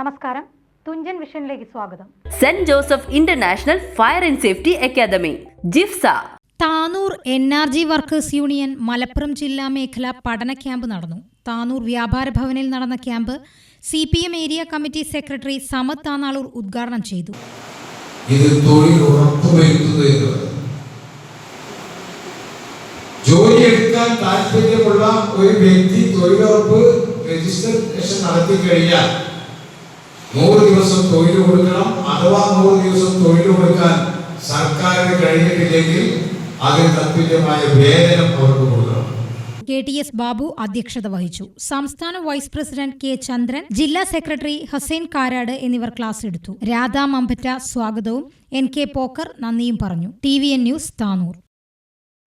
നമസ്കാരം. തുഞ്ചൻ വിഷനിലേക്ക് സ്വാഗതം. Saint Joseph international fire and safety academy JIFSA. Tanur N R G workers union Malappuram ജില്ലാ മേഖല പഠന ക്യാമ്പ് നടന്നു. താനൂർ വ്യാപാര ഭവനിൽ നടന്ന camp C P M area committee secretary Samad Thanalur ഉദ്ഘാടനം ചെയ്തു. ഇത് തൊഴിൽ ഉറപ്പുവരുത്തുന്നത് എന്നുള്ളത് ജോലി എടുക്കാൻ താല്പര്യമുള്ള ഒരു വ്യക്തി തൊഴിലുറപ്പ് രജിസ്ട്രേഷൻ നടത്തി കഴിഞ്ഞാൽ നൂറ് ദിവസം തൊഴിൽ കൊടുക്കണം അഥവാ നൂറ് ദിവസം തൊഴിൽ കൊടുക്കാൻ സർക്കാരിന് കഴിഞ്ഞിട്ടില്ലെങ്കിൽ അതിന് തത്തുല്യമായ വേതനം അവർക്ക് കൊടുക്കണം. കെ ടി എസ് ബാബു അധ്യക്ഷത വഹിച്ചു. സംസ്ഥാന വൈസ് പ്രസിഡന്റ് കെ ചന്ദ്രൻ ജില്ലാ സെക്രട്ടറി ഹസൈൻ കാരാട് എന്നിവർ ക്ലാസ് എടുത്തു. രാധാ മമ്പറ്റ സ്വാഗതവും എൻ കെ പോക്കർ നന്ദിയും പറഞ്ഞു. T V N news Tanur.